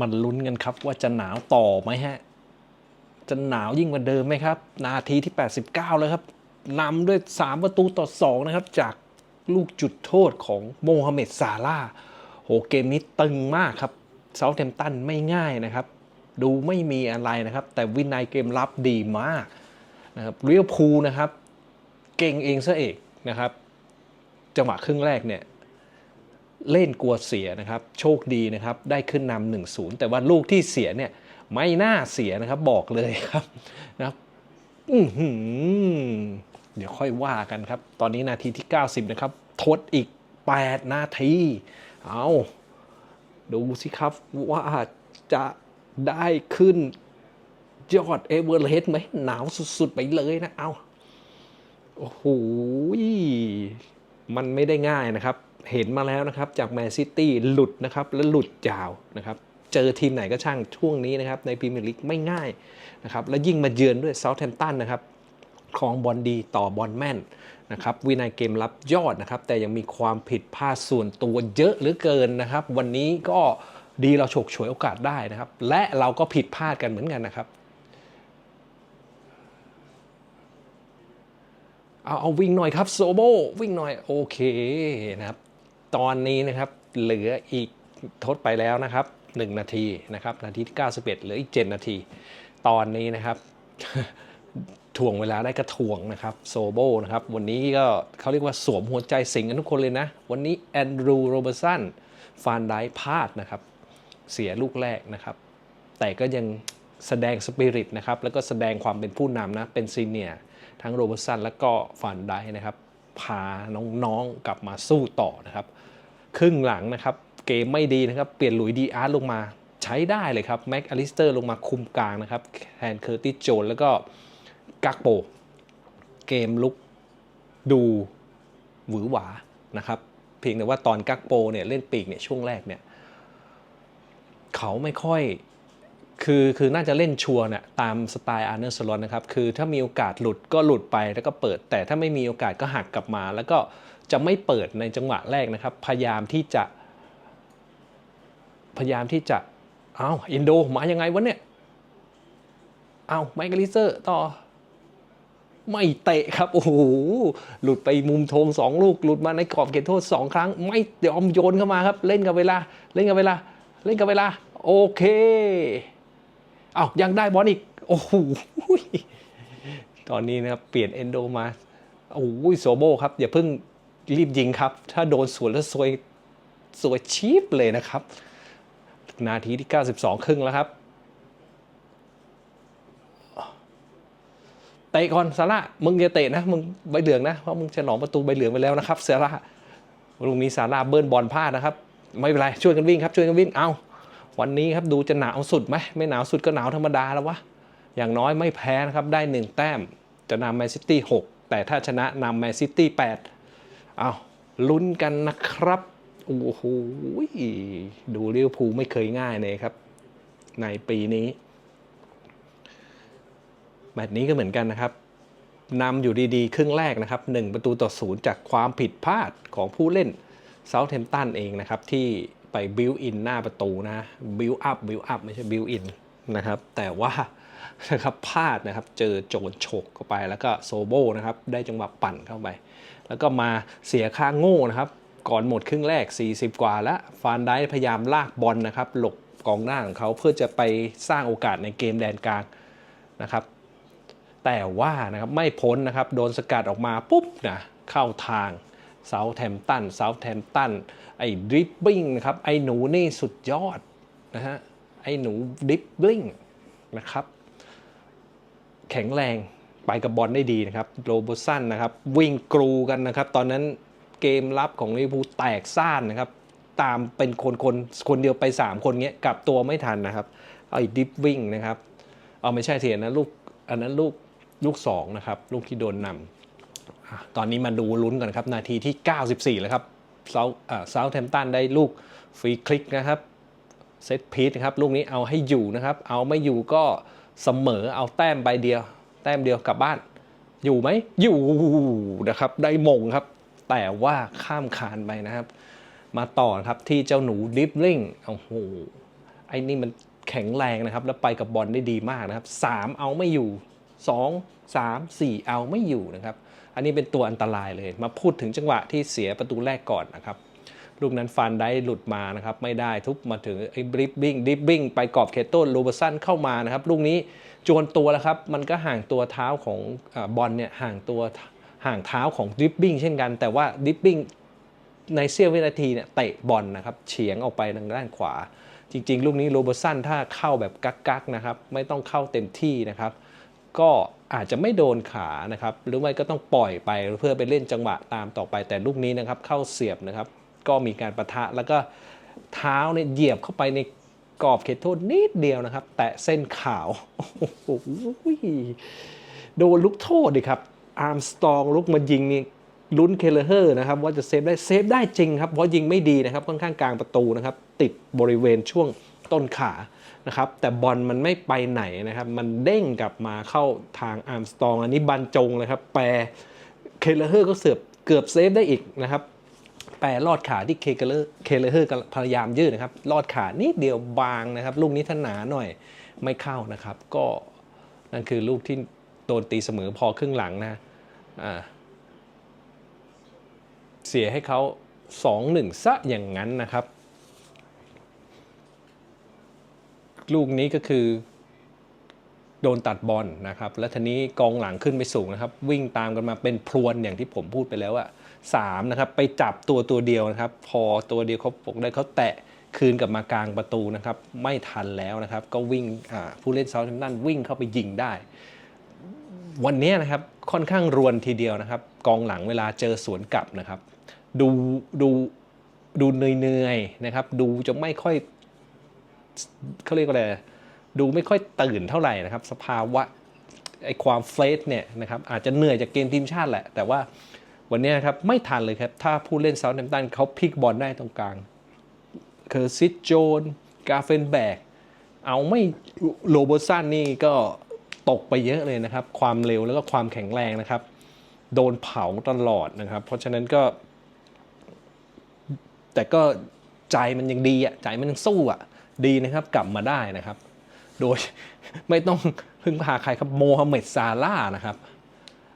มันลุ้นกันครับว่าจะหนาวต่อไหมฮะ จะหนาวยิ่งกว่าเดิมไหมครับ นาทีที่ 89เลยครับนำด้วย 3 ประตูต่อ 2 นะครับ จากลูกจุดโทษของโมฮัมเหม็ดซาลาโหเกมนี้ตึงมากครับเซาท์แฮมตันไม่ง่ายนะครับ ดูไม่มีอะไรนะครับ แต่วินัยเกมรับดีมากนะครับเรียวพูลนะครับ เก่งเองซะเองนะครับ จังหวะครึ่งแรกเนี่ย เล่นกลัวเสียนะครับ โชคดีนะครับ ได้ขึ้นนำหนึ่งศูนย์แต่ว่าลูกที่เสียเนี่ยไม่น่าเสียนะครับบอกเลยครับนะบอืเดี๋ยวค่อยว่ากันครับ ตอนนี้นาทีที่ 90 นะครับ ทดอีก 8 นาที เอาดูสิครับว่าจะได้ขึ้นยอดเอเวอร์เรสต์ไหมหนาวสุด ๆ ไปเลยนะ เอาโอ้โห มันไม่ได้ง่ายนะครับ เห็นมาแล้วนะครับ จากแมนซิตี้หลุดนะครับ และหลุดยาวนะครับ เจอทีมไหนก็ช่างช่วงนี้นะครับ ในพรีเมียร์ลีกไม่ง่ายนะครับ และยิ่งมาเยือนด้วยเซาท์แฮมป์ตันนะครับครองบอลดีต่อบอลแม่นนะครับวินัยเกมรับยอดนะครับ แต่ยังมีความผิดพลาดส่วนตัวเยอะเหลือเกินนะครับ วันนี้ก็ดีเราฉกฉวยโอกาสได้นะครับ และเราก็ผิดพลาดกันเหมือนกันนะครับ เอาเอาวิ่งหน่อยครับโซโบวิ่งหน่อยโอเคนะครับ ตอนนี้นะครับเหลืออีกทดไปแล้วนะครับ 1 นาทีนะครับ นาทีที่ 91เหลืออีก 7 นาที ตอนนี้นะครับถ่วงเวลาได้กระถ่วงนะครับโซโบนะครับ วันนี้ก็เขาเรียกว่าสวมหัวใจสิงกันทุกคนเลยนะ วันนี้แอนดรูโรเบอร์สันฟานไดพลาดนะครับ เสียลูกแรกนะครับ แต่ก็ยังแสดงสปิริตนะครับ แล้วก็แสดงความเป็นผู้นำนะ เป็นซีเนียร์ ทั้งโรเบอร์ตสันแล้วก็ฟันไดนะครับ พาน้องๆกลับมาสู้ต่อนะครับ ครึ่งหลังนะครับ เกมไม่ดีนะครับ เปลี่ยนหลุยดีอาร์ตลงมาใช้ได้เลยครับแม็กอลิสเตอร์ลงมาคุมกลางนะครับแทนเคอร์ติโจนแล้วก็กักโป เกมลุกดูหวือหวานะครับ เพียงแต่ว่าตอนกักโปเนี่ยเล่นปีกเนี่ยช่วงแรกเนี่ยเขาไม่ค่อย คือคือน่าจะเล่นชัวร์เนี่ยตามสไตล์อาร์เนอร์สลอนนะครับ คือถ้ามีโอกาสหลุดก็หลุดไปแล้วก็เปิด แต่ถ้าไม่มีโอกาสก็หักกลับมา แล้วก็จะไม่เปิดในจังหวะแรกนะครับ พยายามที่จะ พยายามที่จะ เอาอินโดมายังไงวะเนี่ย เอาไมเคิลลิเซอร์ต่อ ไม่เตะครับ โอ้โห หลุดไปมุมธงสองลูก หลุดมาในกรอบเขตโทษสองครั้ง ไม่ยอมโยนเข้ามาครับ เล่นกับเวลา เล่นกับเวลา เล่นกับเวลา โอเค เอายังได้บอลอีก โอ้โหตอนนี้นะครับเปลี่ยนเอนโดมาโอ้โหโซโบครับ อย่าเพิ่งรีบยิงครับ ถ้าโดนสวนแล้วซวยสวยชีพเลยนะครับ นาทีที่ 92 ครึ่งแล้วครับเตะก่อนซาร่ามึงอย่าเตะนะ มึงใบเหลืองนะ เพราะมึงจะหนองประตูใบเหลืองไปแล้วนะครับซาร่าลูกนี้ซาร่าเบิร์นบอลพลาดนะครับ ไม่เป็นไร ช่วยกันวิ่งครับ ช่วยกันวิ่ง เอา วันนี้ครับดูจะหนาวสุดไหมไม่หนาวสุดก็หนาวธรรมดาแล้ววะ อย่างน้อยไม่แพ้นะครับ ได้ 1 แต้ม จะนำแมนซิตี้6แต่ถ้าชนะนำแมนซิตี้8เอาลุ้นกันนะครับ โอ้โหดูลิเวอร์พูลไม่เคยง่ายเลยครับ ในปีนี้แมตช์นี้ก็เหมือนกันนะครับนำอยู่ดีๆ ครึ่งแรกนะครับ 1 ประตูต่อศูนย์จากความผิดพลาดของผู้เล่นเซาท์แฮมป์ตันเองนะครับที่ ไปบิวอินหน้าประตูนะบิวอัพบิวอัพไม่ใช่บิวอินนะครับ แต่ว่านะครับพลาดนะครับเจอโจนฉกเข้าไปแล้วก็โซโบนะครับได้จังหวะปั่นเข้าไป แล้วก็มาเสียค่าโง่นะครับก่อนหมดครึ่งแรก 40 กว่าแล้วฟานได้พยายามลากบอลนะครับหลบกองหน้าของเขาเพื่อจะไปสร้างโอกาสในเกมแดนกลางนะครับ แต่ว่านะครับไม่พ้นนะครับโดนสกัดออกมาปุ๊บนะเข้าทาง เซาแทมตันเซาแทมตันไอ้ดริบบิ้งนะครับ ไอ้หนูนี่สุดยอดนะฮะ ไอ้หนูดริบบิ้งนะครับ แข็งแรงไปกับบอลได้ดีนะครับโรบสันนะครับ วิ่งกรูกันนะครับ ตอนนั้นเกมรับของลิเวอร์พูลแตกซ่านนะครับ ตามเป็นคนคนคนเดียวไป 3 คนเงี้ยกลับตัวไม่ทันนะครับไอ้ดิฟวิ่งนะครับ เอาไม่ใช่เถียนนะลูกอันนั้นลูกลูก2นะครับ ลูกที่โดนนำ ตอนนี้มาดูลุ้นกันครับ นาทีที่ 94 แล้วครับเซาเซาแทมตันได้ลูกฟรีคลิกนะครับเซตพีทนะครับลูกนี้เอาให้อยู่นะครับ เอาไม่อยู่ก็เสมอเอาแต้มใบเดียว แต้มเดียวกลับบ้าน อยู่ไหมอยู่นะครับ ได้มงครับ แต่ว่าข้ามคานไปนะครับ มาต่อครับที่เจ้าหนูดิฟลิงโอ้โหไอ้นี่มันแข็งแรงนะครับ แล้วไปกับบอลได้ดีมากนะครับ 3 เอาไม่อยู่ 2 3 4 เอาไม่อยู่นะครับ อันนี้เป็นตัวอันตรายเลย มาพูดถึงจังหวะที่เสียประตูแรกก่อนนะครับ ลูกนั้นฟันได้หลุดมานะครับ ไม่ได้ทุบมาถึงไอ้บริบบิ้งดิบบิ้งไปกรอบเขตโต้นโรเบอร์สันเข้ามานะครับ ลูกนี้จวนตัวแล้วครับ มันก็ห่างตัวเท้าของอบอลเนี่ยห่างตัวห่างเท้าของดิบบิ้งเช่นกัน แต่ว่าดิบบิ้งในเสี้ยววินาทีเนี่ยเตะบอลนะครับเฉียงออกไปทางด้านขวา จริง ๆ ลูกนี้โรเบอร์สันถ้าเข้าแบบกักๆนะครับ ไม่ต้องเข้าเต็มที่นะครับ ก็อาจจะไม่โดนขานะครับหรือไม่ก็ต้องปล่อยไปเพื่อไปเล่นจังหวะตามต่อไปแต่ลูกนี้นะครับเข้าเสียบนะครับ ก็มีการประทะแล้วก็เท้าเนี่ยเหยียบเข้าไปในกรอบเขตโทษนิดเดียวนะครับ แตะเส้นขาวโอ้โหโดนลูกโทษดิครับอาร์มสตองลุกมายิงนี่ลุ้นเคเลเฮอร์นะครับว่าจะเซฟได้เซฟได้จริงครับเพราะยิงไม่ดีนะครับค่อนข้างกลางประตูนะครับ ติดบริเวณช่วงต้นขา นะครับแต่บอลมันไม่ไปไหนนะครับ มันเด้งกลับมาเข้าทางอาร์มสตองอันนี้บรรจงเลยครับ แปรเคเลเฮอร์ก็เสือบเกือบเซฟได้อีกนะครับ แปรลอดขาที่เคเลอร์เคเลอร์พยายามยืดนะครับ ลอดขานิดเดียวบางนะครับ ลูกนี้ถ้าหนาหน่อยไม่เข้านะครับ ก็นั่นคือลูกที่โดนตีเสมอพอครึ่งหลังนะอ่าเสียให้เขา2-1ซะอย่างนั้นนะครับ ลูกนี้ก็คือ โดนตัดบอลนะครับ แล้วทีนี้กองหลังขึ้นไปสูงนะครับ วิ่งตามกันมาเป็นพรวนอย่างที่ผมพูดไปแล้วอะสามนะครับ ไปจับตัวตัวเดียวนะครับ พอตัวเดียวเขาปกได้เขาแตะคืนกลับมากลางประตูนะครับ ไม่ทันแล้วนะครับ ก็วิ่งผู้เล่นเซาท์แฮมป์ตันวิ่งเข้าไปยิงได้ วันนี้นะครับค่อนข้างรวนทีเดียวนะครับ กองหลังเวลาเจอสวนกลับนะครับ ดูดูดูเหนื่อยๆนะครับ ดูจะไม่ค่อย เขาเรียกว่าอะไรดูไม่ค่อยตื่นเท่าไหร่นะครับ สภาวะไอความเฟรชเนี่ยนะครับอาจจะเหนื่อยจากเกมทีมชาติแหละ แต่ว่าวันนี้ครับไม่ทันเลยครับ ถ้าผู้เล่นเซาท์แฮมป์ตันเขาพลิกบอลได้ตรงกลางเคอร์ซิสโจนกาเฟนแบก เอาไม่โรเบอร์สันนี่ก็ตกไปเยอะเลยนะครับ ความเร็วแล้วก็ความแข็งแรงนะครับ โดนเผาตลอดนะครับ เพราะฉะนั้นก็ แต่ก็ใจมันยังดีอะใจมันยังสู้อะ ดีนะครับกลับมาได้นะครับ โดยไม่ต้องพึ่งพาใครครับโมฮัมเหม็ดซาร่าห์นะครับ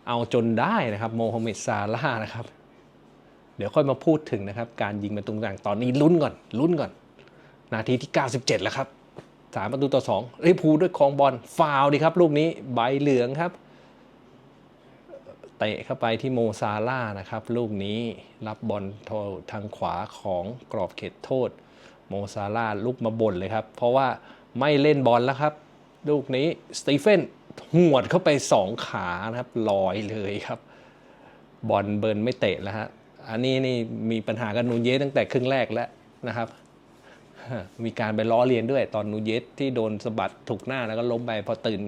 เอาจนได้นะครับโมฮัมเหม็ดซาร่าห์นะครับ เดี๋ยวค่อยมาพูดถึงนะครับ การยิงประตูต่างตอนนี้ลุ้นก่อนลุ้นก่อน นาทีที่ 97 แล้วครับสามประตูต่อสองลิเวอร์พูลด้วยคองบอลฟาวล์ดีครับลูกนี้ใบเหลืองครับเตะเข้าไปที่โมซาร่าห์นะครับ ลูกนี้รับบอลทางขวาของกรอบเขตโทษ โมซาร่าลุกมาบ่นเลยครับ เพราะว่าไม่เล่นบอลแล้วครับ ลูกนี้สตีเฟนหวดเข้าไปสองขานะครับลอยเลยครับ บอลเบิร์นไม่เตะแล้วฮะอันนี้นี่มีปัญหากับนูเยสตั้งแต่ครึ่งแรกแล้วนะครับ มีการไปล้อเลียนด้วย ตอนนูเยสที่โดนสะบัดถูกหน้าแล้วก็ล้มไปพอตื่น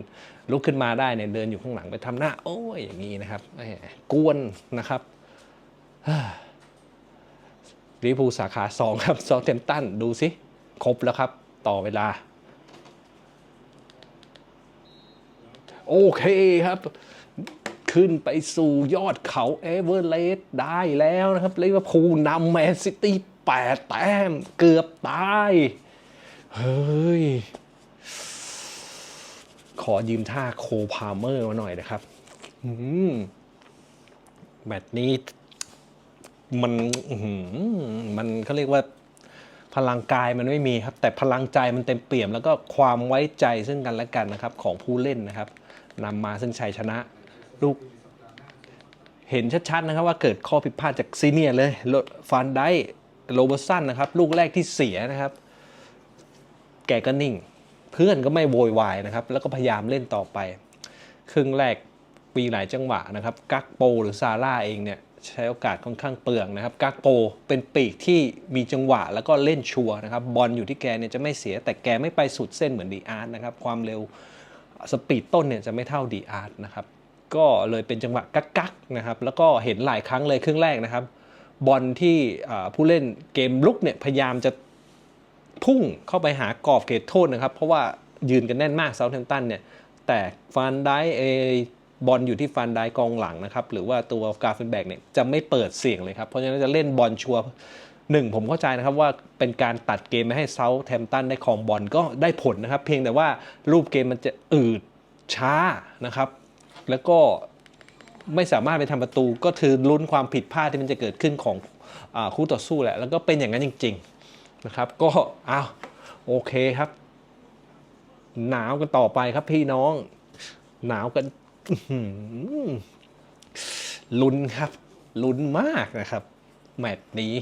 ลุกขึ้นมาได้เนี่ยเดินอยู่ข้างหลังไปทำหน้า โอ้ยอย่างนี้นะครับกวนนะครับ ลิเวอร์พูลสาขา 2 ครับซอเทมตันดูสิครบแล้วครับ ต่อเวลา โอเคครับ ขึ้นไปสู่ยอดเขาเอเวอร์เรสต์ได้แล้วนะครับลิเวอร์พูลนำแมนซิตี้8แต้มเกือบตาย เฮ้ย ขอยืมท่าโคพาเมอร์มาหน่อยนะครับ อืม แมตช์นี้ มันมันเขาเรียกว่าพลังกายมันไม่มีครับ แต่พลังใจมันเต็มเปี่ยม แล้วก็ความไว้ใจซึ่งกันและกันนะครับ ของผู้เล่นนะครับนำมาซึ่งชัยชนะลูกเห็นชัดๆนะครับว่าเกิดข้อผิดพลาดจากซีเนียเลยโรฟันได้โรเบอร์สันนะครับ ลูกแรกที่เสียนะครับ แกก็นิ่ง เพื่อนก็ไม่โวยวายนะครับ แล้วก็พยายามเล่นต่อไป ครึ่งแรกปีหลายจังหวะนะครับ กักโปหรือซาร่าเองเนี่ย ใช้โอกาสค่อนข้างเปลืองนะครับกักโปเป็นปีกที่มีจังหวะแล้วก็เล่นชัวนะครับบอลอยู่ที่แกเนี่ยจะไม่เสียแต่แกไม่ไปสุดเส้นเหมือนดีอาร์ตนะครับความเร็วสปีดต้นเนี่ยจะไม่เท่าดีอาร์ตนะครับก็เลยเป็นจังหวะกักๆนะครับแล้วก็เห็นหลายครั้งเลยครึ่งแรกนะครับ บอลที่ผู้เล่นเกมลุกเนี่ยพยายามจะพุ่งเข้าไปหากรอบเขตโทษนะครับ เพราะว่ายืนกันแน่นมากเซาท์แฮมป์ตันเนี่ยแต่ฟันได้เอ บอลอยู่ที่ฟันได้กองหลังนะครับ หรือว่าตัวกาเฟนแบกเนี่ยจะไม่เปิดเสี่ยงเลยครับ เพราะฉะนั้นจะเล่นบอลชัวร์หนึ่งผมเข้าใจนะครับว่าเป็นการตัดเกมไม่ให้เซาท์แทมตันได้ครองบอลก็ได้ผลนะครับ เพียงแต่ว่ารูปเกมมันจะอืดช้านะครับ แล้วก็ไม่สามารถไปทำประตูก็คือลุ้นความผิดพลาดที่มันจะเกิดขึ้นของอคู่ต่อสู้แหละ แล้วก็เป็นอย่างนั้นจริง ๆนะครับ ก็อ้าวโอเคครับ หนาวกันต่อไปครับพี่น้อง หนาวกัน ลุ้นครับ ลุ้นมากนะครับ แมตช์นี้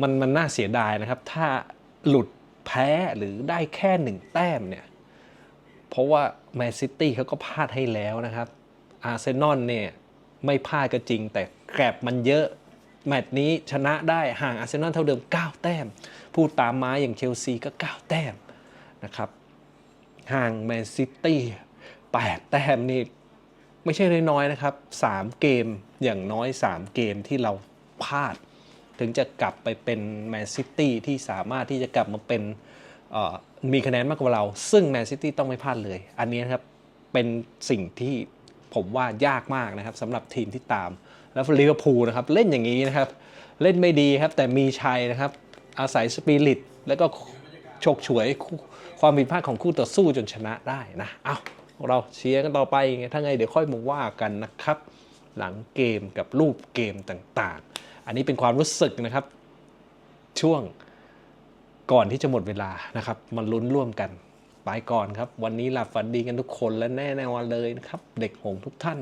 มันมันน่าเสียดายนะครับ ถ้าหลุดแพ้หรือได้แค่หนึ่งแต้มเนี่ย เพราะว่าแมนซิตี้เขาก็พลาดให้แล้วนะครับ อาร์เซนอลเนี่ย ไม่พลาดก็จริง แต่แกรบมันเยอะ แมตช์นี้ชนะได้ห่างอาร์เซนอลเท่าเดิม 9 แต้ม ผู้ตามมาอย่างเชลซีก็ 9 แต้มนะครับ ห่างแมนซิตี้ 8 แต้มนี่ไม่ใช่น้อยๆนะครับ 3 เกมอย่างน้อย 3 เกมที่เราพลาด ถึงจะกลับไปเป็นแมนซิตี้ที่สามารถที่จะกลับมาเป็นมีคะแนนมากกว่าเรา ซึ่งแมนซิตี้ต้องไม่พลาดเลย อันนี้นะครับเป็นสิ่งที่ผมว่ายากมากนะครับสำหรับทีมที่ตาม แล้วลิเวอร์พูลนะครับเล่นอย่างนี้นะครับเล่นไม่ดีครับแต่มีชัยนะครับอาศัยสปิริตแล้วก็ฉกฉวยคู่ความผิดพลาดของคู่ต่อสู้จนชนะได้นะเอา เราเชียร์กันต่อไปไงถ้าไงเดี๋ยวค่อยมาว่ากันนะครับ หลังเกมกับรูปเกมต่างๆ อันนี้เป็นความรู้สึกนะครับ ช่วงก่อนที่จะหมดเวลานะครับมาลุ้นร่วมกันไปก่อนครับ วันนี้หลับฝันดีกันทุกคนและแน่แน่วันเลยนะครับ เด็กหงส์ทุกท่าน